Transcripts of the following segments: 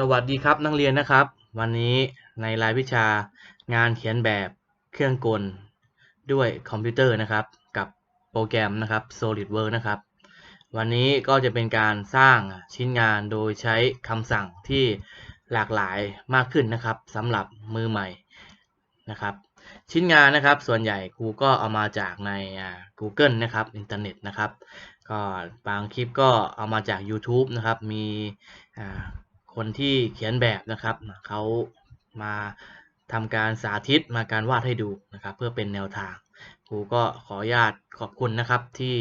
สวัสดีครับนักเรียนนะครับ วันนี้ในรายวิชางานเขียนแบบเครื่องกล ด้วยคอมพิวเตอร์นะครับ กับโปรแกรมนะครับ SolidWorks นะครับ วันนี้ก็จะเป็นการสร้างชิ้นงานโดยใช้คำสั่งที่หลากหลายมากขึ้นนะครับสำหรับมือใหม่นะครับ ชิ้นงานนะครับส่วนใหญ่ครูก็เอามาจากใน Google นะครับอินเทอร์เน็ตนะครับ ก็บางคลิปก็เอามาจาก YouTube นะครับมี คนที่เขียนแบบนะครับเขามาทำการสาธิตมาการวาดให้ดูนะครับ เพื่อเป็นแนวทางครูก็ขออนุญาตขอบคุณนะครับที่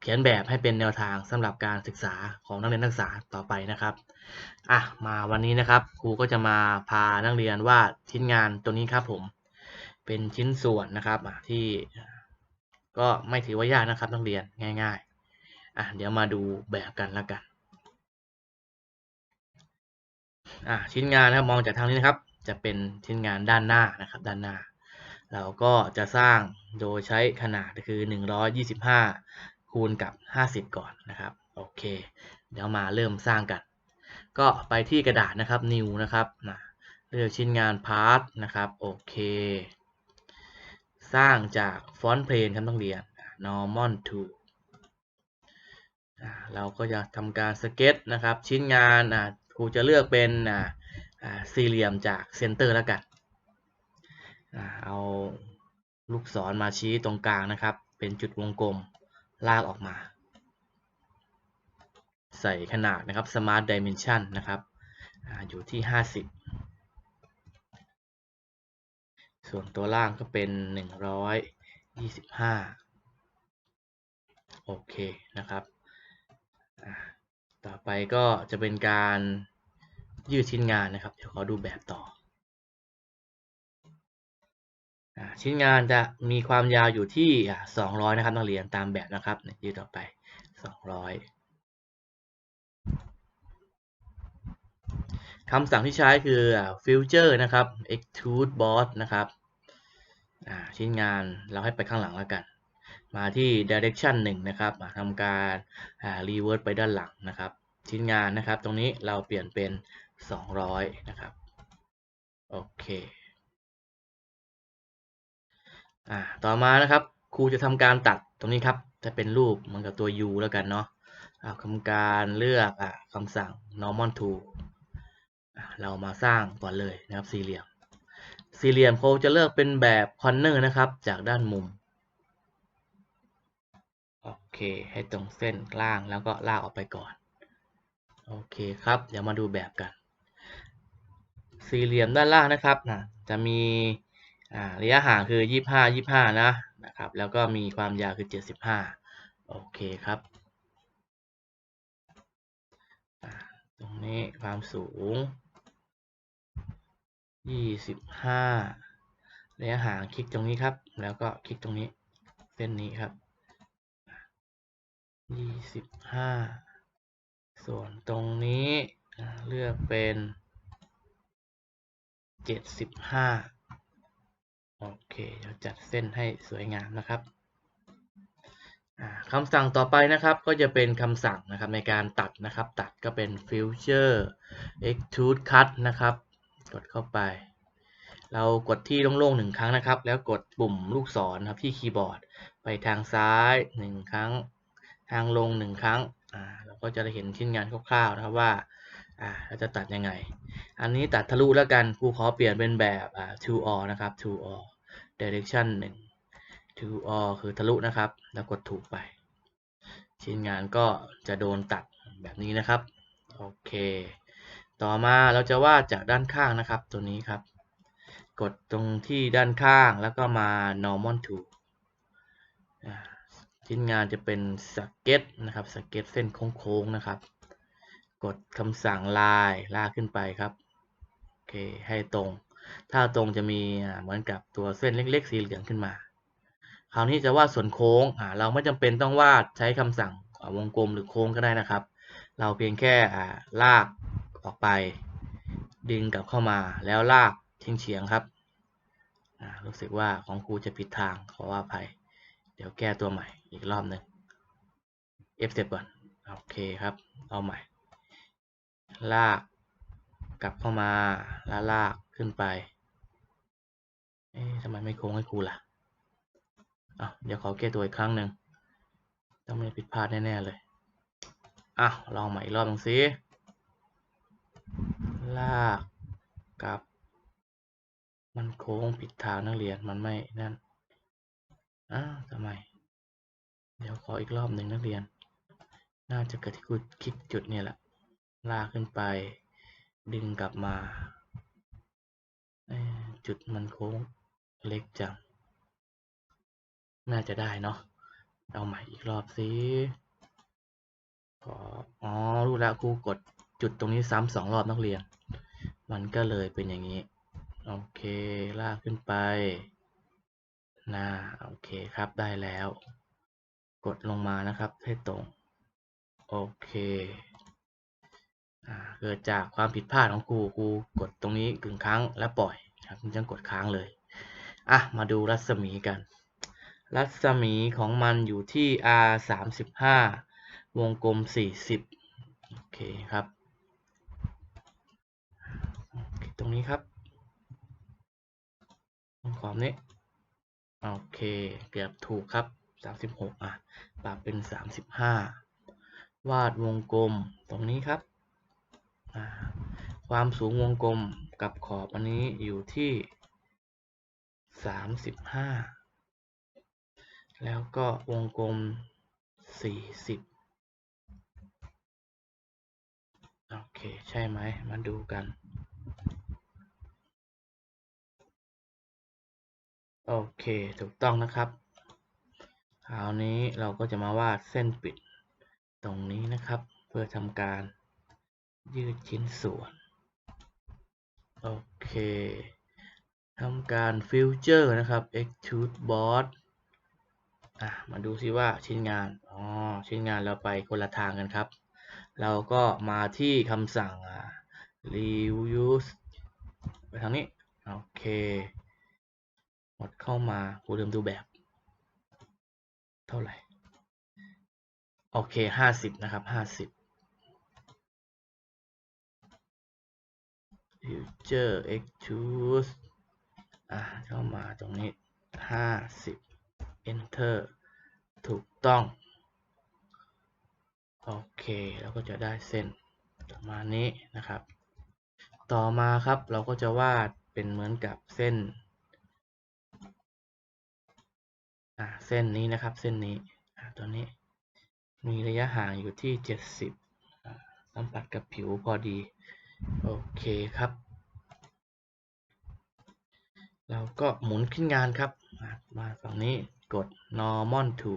เขียนแบบให้เป็นแนวทางสำหรับการศึกษาของนักเรียนนักศึกษาต่อไปนะครับอะมาวันนี้นะครับครูก็จะมาพานักเรียนวาดชิ้นงานตัวนี้ครับผมเป็นชิ้นส่วนนะครับที่ก็ไม่ถือว่ายากนะครับนักเรียนง่าย ๆอะเดี๋ยวมาดูแบบกันแล้วกัน อะชิ้นงานนะครับมองจากทางนี้นะครับ จะเป็นชิ้นงานด้านหน้านะครับด้านหน้า เราก็จะสร้างโดยใช้ขนาดคือ 125 คูณกับ 50 ก่อนนะครับโอเค เดี๋ยวมาเริ่มสร้างกัน ก็ไปที่กระดาษนะครับ new นะครับนะเลือกชิ้นงาน part นะครับโอเค สร้างจากฟอนต์เพลนครับต้องเรียน normal to เราก็จะทำการสเก็ตนะครับ ชิ้นงาน รูจะเลือกเป็นสี่เหลี่ยมจากเซนเตอร์แล้วกันเอาลูกศรมาชี้ตรงกลางนะครับ เป็นจุดวงกลมลากออกมา ใส่ขนาดนะครับ Smart Dimension นะครับออยู่ที่ 50 ส่วนตัวล่างก็เป็น 125 โอเคนะครับ ต่อไปก็จะเป็นการ ยืดชิ้นงานนะครับ เดี๋ยวขอดูแบบต่อชิ้นงานจะมีความยาวอยู่ที่ 200 นะครับนักเรียนตามแบบนะครับยืดต่อไป 200คำสั่งที่ใช้คือ future นะครับ extrude boss นะครับชิ้นงานเราให้ไปข้างหลังแล้วกัน มาที่ direction 1 นะครับทำการ reverse ไปด้านหลังนะครับ ชิ้นงานนะครับ ตรงนี้เราเปลี่ยนเป็น 200 นะครับ โอเค อ่า ต่อมานะครับ ครูจะทำการตัดตรงนี้ครับ จะเป็นรูปเหมือนกับตัว U แล้วกันเนาะทำการเลือกอ่คำสั่ง normal to เรามาสร้างก่อนเลยนะครับ สี่เหลี่ยม สี่เหลี่ยมเขาจะเลือกเป็นแบบ corner นะครับ จากด้านมุม โอเค ให้ตรงเส้นล่างแล้วก็ลากออกไปก่อน โอเคครับ เดี๋ยวมาดูแบบกัน สี่เหลี่ยมด้านล่างนะครับนะจะมีระยะห่างคือ 25 25 นะนะครับ แล้วก็มีความยาวคือ 75 โอเคครับ ตรงนี้ความสูง 25 ระยะห่างคลิกตรงนี้ครับ แล้วก็คลิกตรงนี้เส้นนี้ครับ 25 ส่วนตรงนี้เลือกเป็น เจ็ดสิบห้าโอเคเดี๋ยวจัดเส้นให้สวยงามนะครับคำสั่งต่อไปนะครับก็จะเป็นคำสั่งนะครับในการตัดนะครับ ตัดก็เป็น future extrude cut นะครับ กดเข้าไป เรากดที่โล่งๆหนึ่งครั้งนะครับ แล้วกดปุ่มลูกศรครับที่คีย์บอร์ด ไปทางซ้ายหนึ่งครั้ง ทางลงหนึ่งครั้งเราก็จะได้เห็นชิ้นงานคร่าวๆนะครับว่า อ่าเราจะตัดยังไง อันนี้ตัดทะลุแล้วกันครูขอเปลี่ยนเป็นแบบอ่า to all นะครับ to all direction 1 to all คือทะลุนะครับ แล้วกดถูกไป ชิ้นงานก็จะโดนตัดแบบนี้นะครับ โอเค ต่อมาเราจะวาดจากด้านข้างนะครับ ตัวนี้ครับ กดตรงที่ด้านข้างแล้วก็มา normal to ชิ้นงานจะเป็นสเก็ตนะครับสเก็ตเส้นโค้งๆนะครับ กดคำสั่งลายลากขึ้นไปครับโอเคให้ตรง ถ้าตรงจะมีเหมือนกับตัวเส้นเล็กๆสีเหลืองขึ้นมา คราวนี้จะวาดส่วนโค้งเราไม่จำเป็นต้องวาดใช้คำสั่งวงกลมหรือโค้งก็ได้นะครับ เราเพียงแค่ลากออกไป ดึงกลับเข้ามาแล้วลากเฉียงเฉียงครับรู้สึกว่าของครูจะผิดทางขอว่าภัย เดี๋ยวแก้ตัวใหม่อีกรอบหนึ่ง F เสร็จก่อนโอเคครับ เอาใหม่ ลากกลับเข้ามาแล้วลากขึ้นไป เอ๊ะทำไมไม่โค้งให้กูล่ะอะเดี๋ยวขอแก้ตัวอีกครั้งหนึ่งต้องไม่ผิดพลาดแน่ๆเลยอะลองใหม่อีกรอบหนึ่งสิลากกลับ มันโค้งผิดทางนักเรียนมันไม่นั่นอ้าวทำไม เดี๋ยวขออีกรอบหนึ่งนักเรียน น่าจะเกิดที่กูคลิกจุดเนี่ยแหละ ลากขึ้นไป ดึงกลับมาจุดมันโค้งเล็กจัง น่าจะได้เนาะ เอาใหม่อีกรอบสิขออ๋อ รู้แล้วครูกดจุดตรงนี้ซ้ำสองรอบนักเรียน มันก็เลยเป็นอย่างนี้ โอเค ลากขึ้นไปน่าโอเคครับ ได้แล้ว กดลงมานะครับ ให้ตรง โอเค อ่าเกิดจากความผิดพลาดของครูครูกดตรงนี้กึ่งครั้งแล้วปล่อยครับคุณจังกดค้างเลยอะมาดูรัศมีกัน รัศมีของมันอยู่ที่ r 35วงกลม 40 โอเคครับ ตรงนี้ครับตรงขอบนี้ โอเค เกือบถูกครับ 36 อะ ปรับเป็น 35 วาดวงกลมตรงนี้ครับ ความสูงวงกลมกับขอบอันนี้อยู่ที่35แล้วก็วงกลม40โอเค ใช่ไหม มาดูกัน โอเค ถูกต้องนะครับคราวนี้เราก็จะมาวาดเส้นปิดตรงนี้นะครับ เพื่อทำการ ยืดชิ้นส่วน โอเคทำการฟิวเจอร์นะครับ extrude board อะมาดูซิว่าชิ้นงาน อ๋อ ชิ้นงานเราไปคนละทางกันครับ เราก็มาที่คำสั่ง reuse ไปทางนี้ โอเคหมดเข้ามากูลืมดูแบบ เท่าไหร่ โอเคห้าสิบนะครับห้าสิบ future extrude อะเข้ามาตรงนี้ห้าสิบ enter ถูกต้อง โอเคเราก็จะได้เส้นประมาณนี้นะครับ ต่อมาครับเราก็จะวาดเป็นเหมือนกับเส้นอ่าเส้นนี้นะครับเส้นนี้อ่าตัวนี้มีระยะห่างอยู่ที่ 70สัมผัสกับผิวพอดี โอเคครับ เราก็หมุนขึ้นงานครับ มาฝั่งนี้กด normal to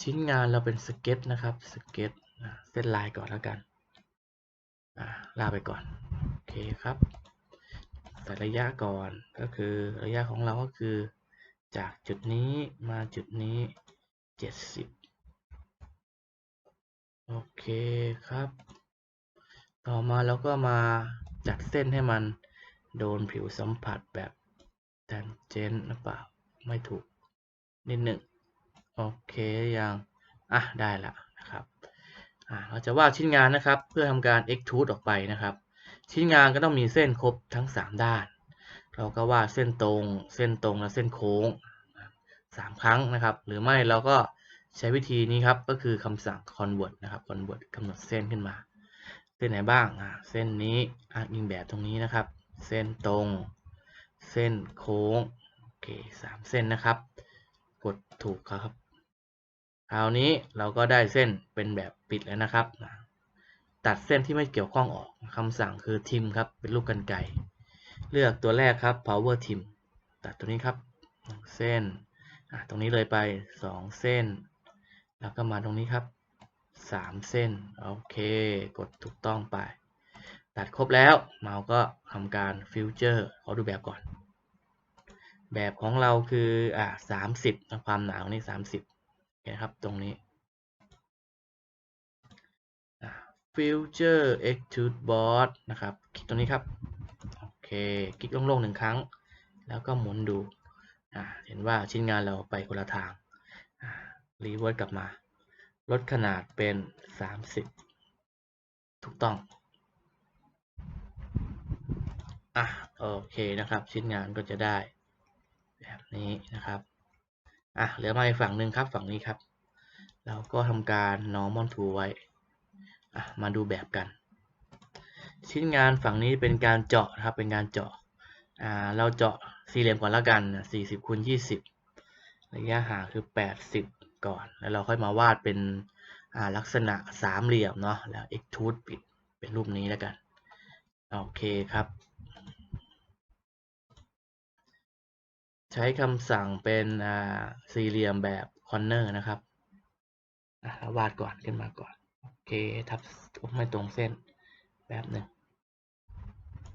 ชิ้นงานเราเป็นสเก็ตนะครับสเก็ตเส้นลายก่อนแล้วกันลาไปก่อน โอเคครับใส่ระยะก่อนก็คือระยะของเราก็คือ จากจุดนี้มาจุดนี้ 70 โอเคครับ ต่อมาเราก็มาจัดเส้นให้มันโดนผิวสัมผัสแบบแทนเจนหรือเปล่าไม่ถูกนิดหนึ่งโอเคยังอะได้ละนะครับอ่าเราจะวาดชิ้นงานนะครับ เพื่อทำการ extrude ออกไปนะครับ ชิ้นงานก็ต้องมีเส้นครบทั้ง 3 ด้าน เราก็วาดเส้นตรง เส้นตรงและเส้นโค้งสามครั้งนะครับ หรือไม่เราก็ใช้วิธีนี้ครับก็คือคำสั่ง convert นะครับ convert กำหนดเส้นขึ้นมา เส้นไหนบ้างอ่าเส้นนี้อ้างอิงแบบตรงนี้นะครับ เส้นตรง เส้นโค้งโอเคสามเส้นนะครับ กดถูกครับคราวนี้เราก็ได้เส้นเป็นแบบปิดแล้วนะครับ ตัดเส้นที่ไม่เกี่ยวข้องออกคำสั่งคือ trim ครับ เป็นลูกกันไกเลือกตัวแรกครับ power trim ตัดตัวนี้ครับ เส้น ตรงนี้เลยไป 2 เส้น แล้วก็มาตรงนี้ครับ 3 เส้น โอเค กดถูกต้องไป ตัดครบแล้วเราก็ทำการฟิวเจอร์ขอดูแบบก่อน แบบของเราคืออ่าสามสิบความหนาของนี่สามสิบนะครับตรงนี้ Future Extrude Board นะครับ คลิกตรงนี้ครับ โอเค คลิกโล่งๆหนึ่งครั้ง แล้วก็หมุนดูอ่าเห็นว่าชิ้นงานเราไปคนละทางรีเวิร์สกลับมา ลดขนาดเป็น 30 ถูกต้อง อะ โอเคนะครับ ชิ้นงานก็จะได้ แบบนี้นะครับ อะ เหลือมาอีกฝั่งหนึ่งครับ ฝั่งนี้ครับ เราก็ทำการ normal to ไว้ อะ มาดูแบบกัน ชิ้นงานฝั่งนี้เป็นการเจาะนะครับ เป็นการเจาะ อ่า เราเจาะสี่เหลี่ยมก่อนละกัน 40คูณ20 ระยะห่างคือ 80 ก่อน แล้วเราค่อยมาวาดเป็นลักษณะสามเหลี่ยมเนาะแล้ว extrude ปิดเป็นรูปนี้แล้วกัน โอเคครับ ใช้คำสั่งเป็นสี่เหลี่ยมแบบคอนเนอร์นะครับวาดก่อนขึ้นมาก่อน โอเคทับไม่ตรงเส้นแบบหนึ่ง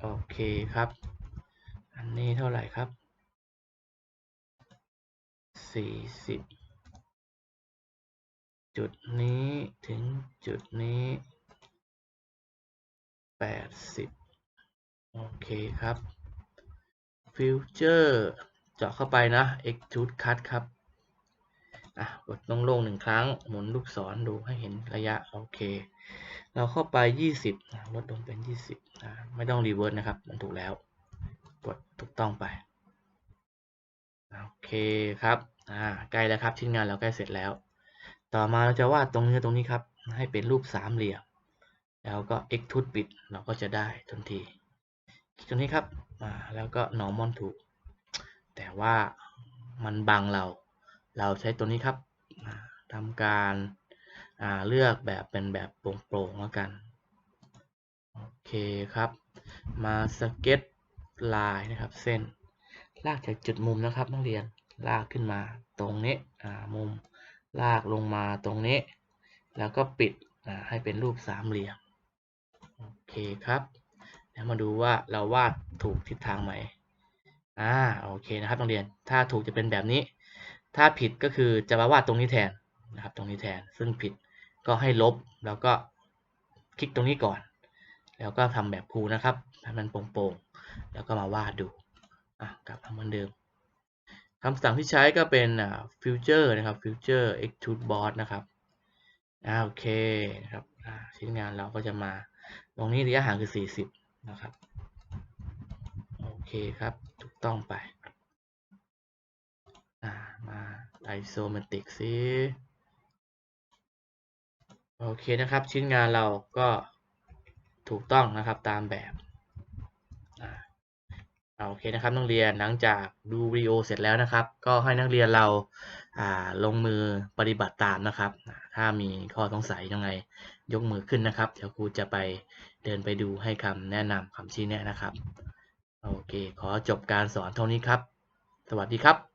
โอเคครับ อันนี้เท่าไหร่ครับสี่สิบ จุดนี้ถึงจุดนี้แปดสิบโอเคครับฟิวเจอร์เจาะเข้าไปนะ extrude cut ครับ อะกดลงลงหนึ่งครั้ง หมุนลูกศรดูให้เห็นระยะ โอเค เราเข้าไป 20 ลดลงเป็น 20อ่าไม่ต้องรีเวิร์สนะครับ มันถูกแล้ว กดถูกต้องไป โอเคครับ อ่า ใกล้แล้วครับ ชิ้นงานเราใกล้เสร็จแล้ว ต่อมาเราจะวาดตรงนี้ตรงนี้ครับ ให้เป็นรูปสามเหลี่ยม แล้วก็ extrude ปิดเราก็จะได้ทันทีตรงนี้ครับอ่าแล้วก็ normal to แต่ว่ามันบังเรา เราใช้ตัวนี้ครับทำการเลือกแบบเป็นแบบโปร่งๆแล้วกัน โอเคครับ มาสเก็ตลายนะครับ เส้น ลากจากจุดมุมนะครับนักเรียนลากขึ้นมาตรงนี้มุม ลากลงมาตรงนี้ แล้วก็ปิดให้เป็นรูปสามเหลี่ยม โอเคครับ แล้วมาดูว่าเราวาดถูกทิศทางไหมอ่าโอเคนะครับนักเรียน ถ้าถูกจะเป็นแบบนี้ ถ้าผิดก็คือจะมาวาดตรงนี้แทนนะครับ ตรงนี้แทน ซึ่งผิดก็ให้ลบแล้วก็คลิกตรงนี้ก่อน แล้วก็ทำแบบภูนะครับให้มันโปร่งๆ แล้วก็มาวาดดู อะกลับมาเหมือนเดิม คำสั่งที่ใช้ก็เป็นอ่า future นะครับ future extrude board นะครับโอเคนะครับชิ้นงานเราก็จะมา ตรงนี้ระยะห่างคือ 40 นะครับ โอเคครับ ถูกต้องไปมาไอโซเมติกซิโอเคนะครับ ชิ้นงานเราก็ถูกต้องนะครับตามแบบ โอเคนะครับนักเรียนหลังจากดูวิดีโอเสร็จแล้วนะครับ ก็ให้นักเรียนเราลงมือปฏิบัติตามนะครับ ถ้ามีข้อสงสัยยังไงยกมือขึ้นนะครับ เดี๋ยวครูจะไปเดินไปดูให้คำแนะนำคำชี้แนะนะครับ โอเค ขอจบการสอนเท่านี้ครับ สวัสดีครับ